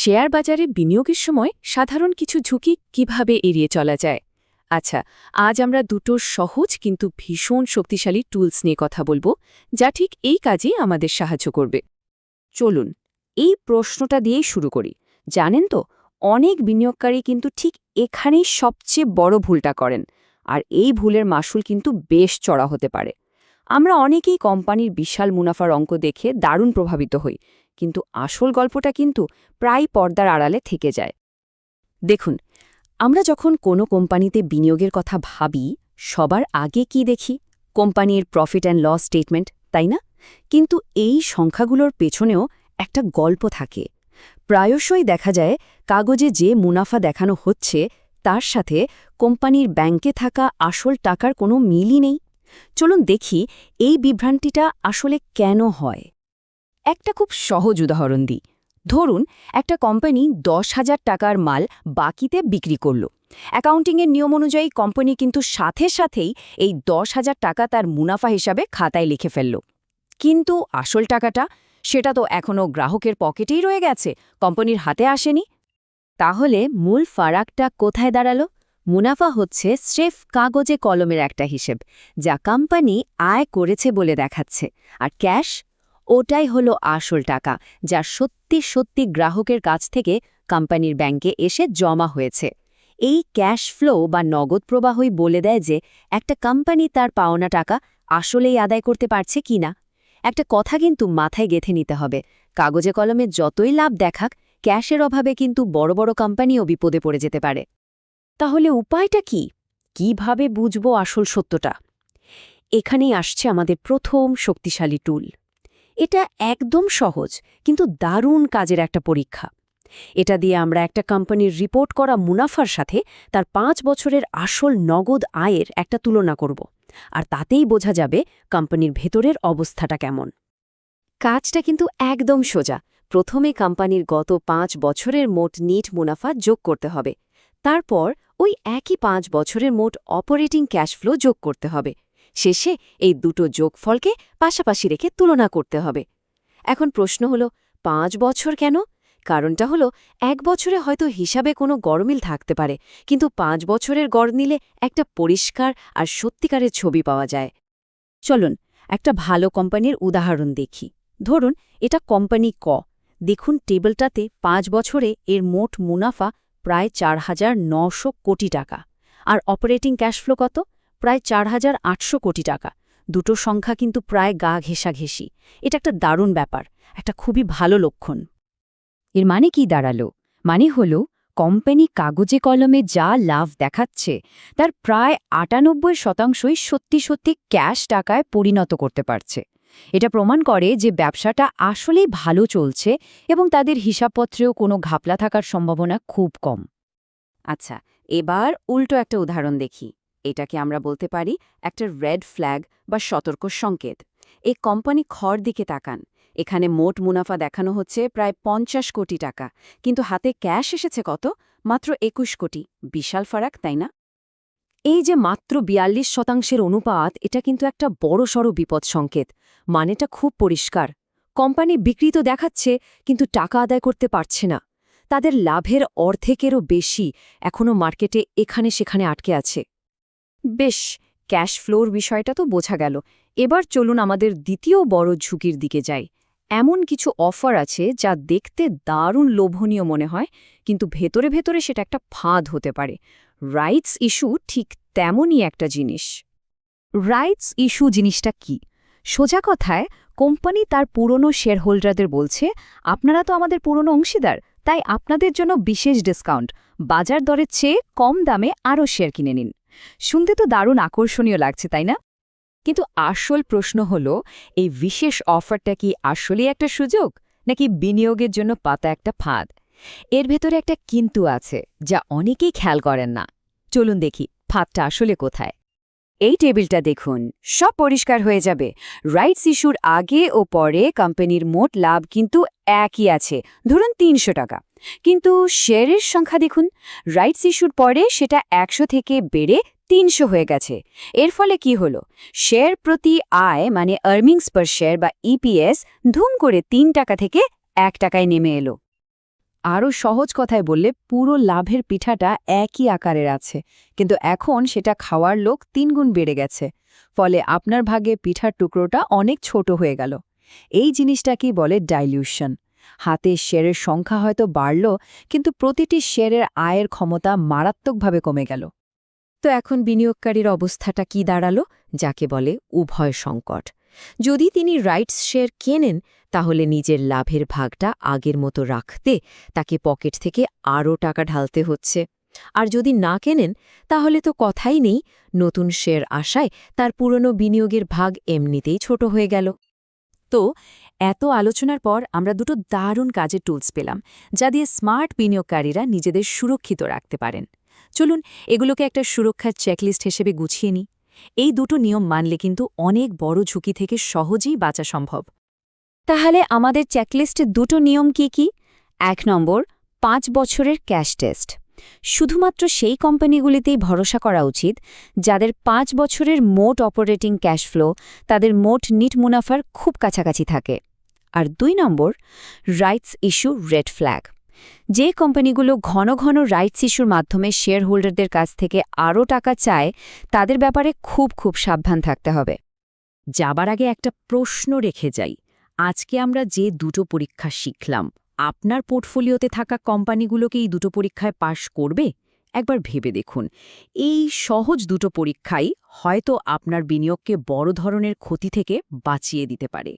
Share বাজারে বিনিয়োগের সময় সাধারণ কিছু ঝুঁকি কীভাবে এড়িয়ে চলা যায়? আচ্ছা আজ আমরা দুটো সহজ কিন্তু ভীষণ শক্তিশালী টুলস নিয়ে কথা বলব, যা ঠিক এই কাজে আমাদের সাহায্য করবে। চলুন, এই প্রশ্নটা দিয়েই শুরু করি। জানেন তো, অনেক বিনিয়োগকারী কিন্তু ঠিক এখানেই সবচেয়ে বড় ভুলটা করেন, আর এই ভুলের মাসুল কিন্তু বেশ চড়া হতে পারে। আমরা অনেকেই কোম্পানির বিশাল মুনাফার অঙ্ক দেখে দারুণ প্রভাবিত হই, কিন্তু আসল গল্পটা কিন্তু প্রায় পর্দার আড়ালে থেকে যায়। দেখুন, আমরা যখন কোনো কোম্পানিতে বিনিয়োগের কথা ভাবি, সবার আগে কি দেখি? কোম্পানির প্রফিট অ্যান্ড লস স্টেটমেন্ট তাই না? কিন্তু এই সংখ্যাগুলোর পেছনেও একটা গল্প থাকে। প্রায়শই দেখা যায়, কাগজে যে মুনাফা দেখানো হচ্ছে, তার সাথে কোম্পানির ব্যাংকে থাকা আসল টাকার কোনো মিলই নেই। চলুন দেখি এই বিভ্রান্তিটা আসলে কেন হয়। একটা খুব সহজ উদাহরণ দিই। ধরুন, একটা কোম্পানি দশ হাজার টাকার মাল বাকিতে বিক্রি করল। অ্যাকাউন্টিংয়ের নিয়ম অনুযায়ী কোম্পানি কিন্তু সাথে সাথেই এই দশ হাজার টাকা তার মুনাফা হিসাবে খাতায় লিখে ফেলল। কিন্তু আসল টাকাটা, সেটা তো এখনও গ্রাহকের পকেটেই রয়ে গেছে, কোম্পানির হাতে আসেনি। তাহলে মূল ফারাকটা কোথায় দাঁড়াল? মুনাফা হচ্ছে স্রেফ কাগজে কলমের একটা হিসেব, যা কোম্পানি আয় করেছে বলে দেখাচ্ছে। আর ক্যাশ? ওটাই হলো আসল টাকা, যা সত্যি সত্যি গ্রাহকের কাছ থেকে কোম্পানির ব্যাংকে এসে জমা হয়েছে। এই ক্যাশ ফ্লো বা নগদ প্রবাহই বলে দেয় যে, একটা কোম্পানি তার পাওনা টাকা আসলেই আদায় করতে পারছে কিনা একটা কথা কিন্তু মাথায় গেথে নিতে হবে, কাগজে কলমে যতই লাভ দেখাক, ক্যাশের অভাবে কিন্তু বড় বড় কোম্পানিও বিপদে পড়ে যেতে পারে। তাহলে উপায়টা কি? কীভাবে বুঝব আসল সত্যটা? এখানেই আসছে আমাদের প্রথম শক্তিশালী টুল এটা একদম সহজ, কিন্তু দারুণ কাজের একটা পরীক্ষা। এটা দিয়ে আমরা একটা কোম্পানির রিপোর্ট করা মুনাফার সাথে তার পাঁচ বছরের আসল নগদ আয়ের একটা তুলনা করব। আর তাতেই বোঝা যাবে কোম্পানির ভেতরের অবস্থাটা কেমন। কাজটা কিন্তু একদম সোজা। প্রথমে কোম্পানির গত পাঁচ বছরের মোট নিট মুনাফা যোগ করতে হবে। তারপর ওই একই পাঁচ বছরের মোট অপারেটিং ক্যাশ ফ্লো যোগ করতে হবে। শেষে এই দুটো যোগফলকে পাশাপাশি রেখে তুলনা করতে হবে। এখন প্রশ্ন হলো, পাঁচ বছর কেন? কারণটা হলো, এক বছরে হয়তো হিসাবে কোনো গরমিল থাকতে পারে, কিন্তু পাঁচ বছরের গড় নিলে একটা পরিষ্কার আর সত্যিকারের ছবি পাওয়া যায়। চলুন, একটা ভালো কোম্পানির উদাহরণ দেখি। ধরুন, এটা কোম্পানি ক। দেখুন টেবিলটাতে পাঁচ বছরে এর মোট মুনাফা প্রায় চার হাজার নশো কোটি টাকা। আর অপারেটিং ক্যাশফ্লো কত? প্রায় চার হাজার আটশো কোটি টাকা। দুটো সংখ্যা কিন্তু প্রায় গা ঘেঁষাঘেঁষি। এটা একটা দারুণ ব্যাপার, একটা খুবই ভালো লক্ষণ। এর মানে কি দাঁড়াল? মানে হল, কোম্পানি কাগজে কলমে যা লাভ দেখাচ্ছে, তার প্রায় আটানব্বই শতাংশই সত্যি সত্যি ক্যাশ টাকায় পরিণত করতে পারছে। এটা প্রমাণ করে যে ব্যবসাটা আসলেই ভালো চলছে এবং তাদের হিসাবপত্রেও কোনো ঘাপলা থাকার সম্ভাবনা খুব কম। আচ্ছা এবার উল্টো একটা উদাহরণ দেখি। এটাকে আমরা বলতে পারি একটা রেড ফ্ল্যাগ বা সতর্ক সংকেত। এই কোম্পানি খর দিকে তাকান। এখানে মোট মুনাফা দেখানো হচ্ছে প্রায় পঞ্চাশ কোটি টাকা। কিন্তু হাতে ক্যাশ এসেছে কত? মাত্র একুশ কোটি। বিশাল ফারাক, তাই না? এই যে মাত্র বিয়াল্লিশ শতাংশের অনুপাত, এটা কিন্তু একটা বড়সড় বিপদ সংকেত মানেটা খুব পরিষ্কার। কোম্পানি বিক্রি তো দেখাচ্ছে, কিন্তু টাকা আদায় করতে পারছে না। তাদের লাভের অর্ধেকেরও বেশি এখনও মার্কেটে এখানে সেখানে আটকে আছে। বেশ, ক্যাশ ফ্লোর বিষয়টা তো বোঝা গেল। এবার চলুন আমাদের দ্বিতীয় বড় ঝুঁকির দিকে যাই। এমন কিছু অফার আছে যা দেখতে দারুণ লোভনীয় মনে হয়, কিন্তু ভেতরে ভেতরে সেটা একটা ফাঁদ হতে পারে। রাইটস ইস্যু ঠিক তেমনই একটা জিনিস। রাইটস ইস্যু জিনিসটা কি? সোজা কথায়, কোম্পানি তার পুরনো শেয়ারহোল্ডারদের বলছে, আপনারা তো আমাদের পুরনো অংশীদার, তাই আপনাদের জন্য বিশেষ ডিসকাউন্ট বাজার দরের চেয়ে কম দামে আরও শেয়ার কিনে নিন। শুনতে তো দারুণ আকর্ষণীয় লাগছে, তাই না? কিন্তু আসল প্রশ্ন হল, এই বিশেষ অফারটা কি আসলেই একটা সুযোগ, নাকি বিনিয়োগের জন্য পাতা একটা ফাঁদ? এর ভেতরে একটা কিন্তু আছে, যা অনেকেই খেয়াল করেন না। চলুন দেখি ফাঁদটা আসলে কোথায়। এই টেবিলটা দেখুন, সব পরিষ্কার হয়ে যাবে। রাইটস ইস্যুর আগে ও পরে কোম্পানির মোট লাভ কিন্তু একই আছে, ধরুন তিনশো টাকা। কিন্তু শেয়ারের সংখ্যা দেখুন, রাইটস ইস্যুর পরে সেটা একশো থেকে বেড়ে তিনশো হয়ে গেছে। এর ফলে কি হলো? শেয়ার প্রতি আয় মানে আর্নিংস পার শেয়ার বা ইপিএস ধুম করে তিন টাকা থেকে এক টাকায় নেমে এলো। আরও সহজ কথায় বললে, পুরো লাভের পিঠাটা একই আকারের আছে, কিন্তু এখন সেটা খাওয়ার লোক তিনগুণ বেড়ে গেছে, ফলে আপনার ভাগে পিঠার টুকরোটা অনেক ছোট হয়ে গেল। এই জিনিসটাকেই বলে ডাইলিউশন হাতে শেয়ারের সংখ্যা হয়তো বাড়ল, কিন্তু প্রতিটি শেয়ারের আয়ের ক্ষমতা মারাত্মকভাবে কমে গেল। তো এখন বিনিয়োগকারীর অবস্থাটা কি দাঁড়াল? যাকে বলে উভয় সংকট। যদি তিনি রাইটস শেয়ার কেনেন, তাহলে নিজের লাভের ভাগটা আগের মতো রাখতে তাকে পকেট থেকে আরও টাকা ঢালতে হচ্ছে। আর যদি না কেনেন, তাহলে তো কথাই নেই, নতুন শেয়ার আসায় তার পুরনো বিনিয়োগের ভাগ এমনিতেই ছোট হয়ে গেল। তো, এত আলোচনার পর আমরা দুটো দারুণ কাজের টুলস পেলাম, যা দিয়ে স্মার্ট বিনিয়োগকারীরা নিজেদের সুরক্ষিত রাখতে পারেন। চলুন, এগুলোকে একটা সুরক্ষার চেকলিস্ট হিসেবে গুছিয়ে নিই। এই দুটো নিয়ম মানলে কিন্তু অনেক বড় ঝুঁকি থেকে সহজেই বাঁচা সম্ভব। তাহলে আমাদের চেকলিস্টে দুটো নিয়ম কি কি? এক নম্বর, পাঁচ বছরের ক্যাশ টেস্ট শুধুমাত্র সেই কোম্পানিগুলিতেই ভরসা করা উচিত, যাদের পাঁচ বছরের মোট অপারেটিং ক্যাশ ফ্লো তাদের মোট নিট মুনাফার খুব কাছাকাছি থাকে। আর দুই নম্বর রাইটস ইস্যু রেড ফ্ল্যাগ যে কোম্পানিগুলো ঘন ঘন রাইটস ইস্যুর মাধ্যমে শেয়ার হোল্ডারদের কাছ থেকে আরও টাকা চায়, তাদের ব্যাপারে খুব খুব সাবধান থাকতে হবে। যাবার আগে একটা প্রশ্ন রেখে যাই। আজকে আমরা যে দুটো পরীক্ষা শিখলাম, আপনার পোর্টফোলিওতে থাকা কোম্পানিগুলোকে এই দুটো পরীক্ষায় পাশ করবে? একবার ভেবে দেখুন। এই সহজ দুটো পরীক্ষাই হয়তো আপনার বিনিয়োগকে বড় ধরনের ক্ষতি থেকে বাঁচিয়ে দিতে পারে।